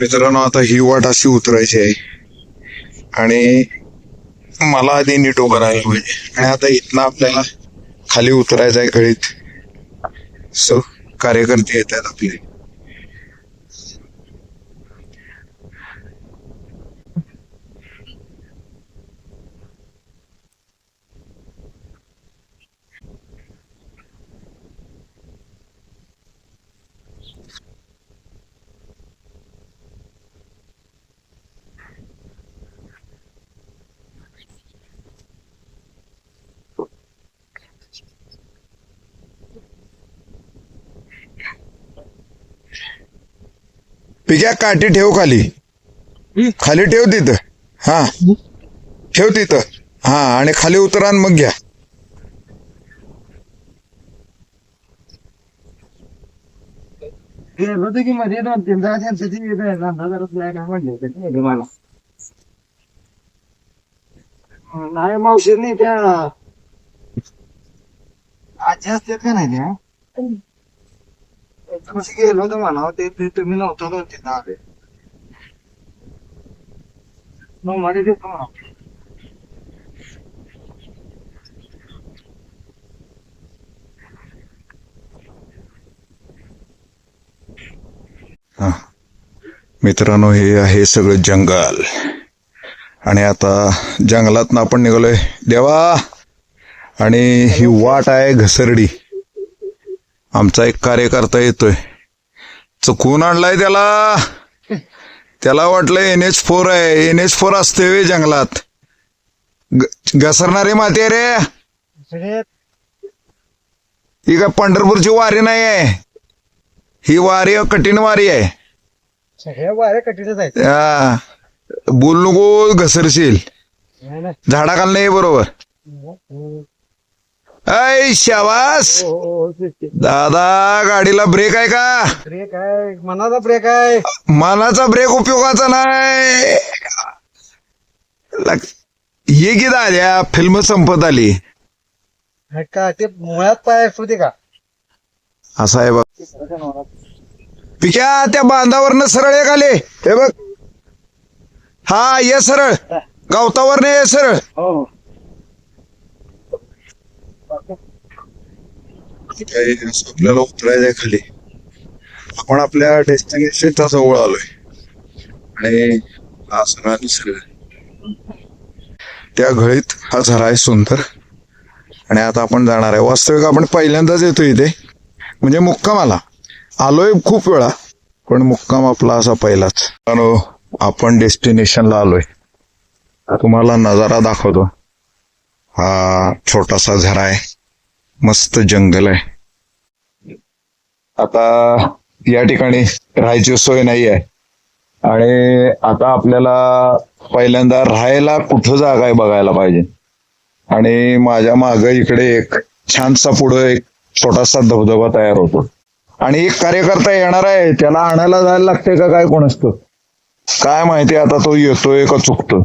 मित्रांनो आता ही वाट अशी उतरायची आहे. आणि मला आधी नीट उभं राहायला पाहिजे. आणि आता इथनं आपल्याला खाली उतरायचं आहे गळीत. सो कार्यकर्ते येत आहेत आपले. पिक्या काठी ठेव खाली. खाली ठेव तिथं. हा. ठेव तिथं. हा आणि खाली उतरा मग घ्या. की मध्ये दोन तीन मला. नाही मावशी नाही त्या आजी असतात का नाही त्या? कशी गेलो होतो म्हणा ते ते तुम्ही नव्हतो दोन तीन आले. मग मध्ये देतो म्हणा हा. मित्रांनो हे आहे सगळं जंगल. आणि आता जंगलातनं आपण निघालोय. देवा! आणि ही वाट आहे घसरडी. आमचा एक कार्यकर्ता येतोय. चुकवून आणलाय त्याला. त्याला वाटलं एन एच फोर आहे. एन एच फोर असते वे जंगलात. घसरणारी माती आहे रे ही काय पंढरपूरची वारी नाही आहे. ही वारी कठीण वारी आहे. सगळ्या वाऱ्या कठीणच आहेत. हा. बोल नको घसरशील. झाडाखाल नाही. बरोबर. ऐ शाबास. हो, हो, ते. दादा गाडीला ब्रेक आहे का? ब्रेक आहे मनाचा ब्रेक आहे. मनाचा ब्रेक उपयोगाचा नाही. ये की दाद्या फिल्म संपत आली. हे का ते मुळात पाय होते का? असं आहे बघ. पिक्या त्या बांधावरनं सरळ एक आले. हे बघ. हा ये सरळ. गवतावरनं ये सरळ. आपल्याला उतरायचंय खाली. आपण आपल्या डेस्टिनेशनच्या जवळ आलोय. आणि हा सगळा निसर्ग त्या घळीत हा झरा आहे सुंदर. आणि आता आपण जाणार आहे. वास्तविक आपण पहिल्यांदाच येतो इथे. म्हणजे मुक्काम आला आलोय खूप वेळा पण मुक्काम आपला असा पहिलाच. मित्रांनो, आपण डेस्टिनेशनला आलोय. तुम्हाला नजारा दाखवतो. हा छोटासा झरा आहे. मस्त जंगल आहे. आता या ठिकाणी राहायची सोय नाही आहे आणि आता आपल्याला पहिल्यांदा राहायला कुठं जागा आहे बघायला पाहिजे. आणि माझ्या माग इकडे एक छानसा पुढं एक छोटासा धबधबा तयार होतो. आणि एक कार्यकर्ता येणार आहे त्याला आणायला जायला लागते का काय कोण असतं? काय माहिती आता तो येतोय का चुकतो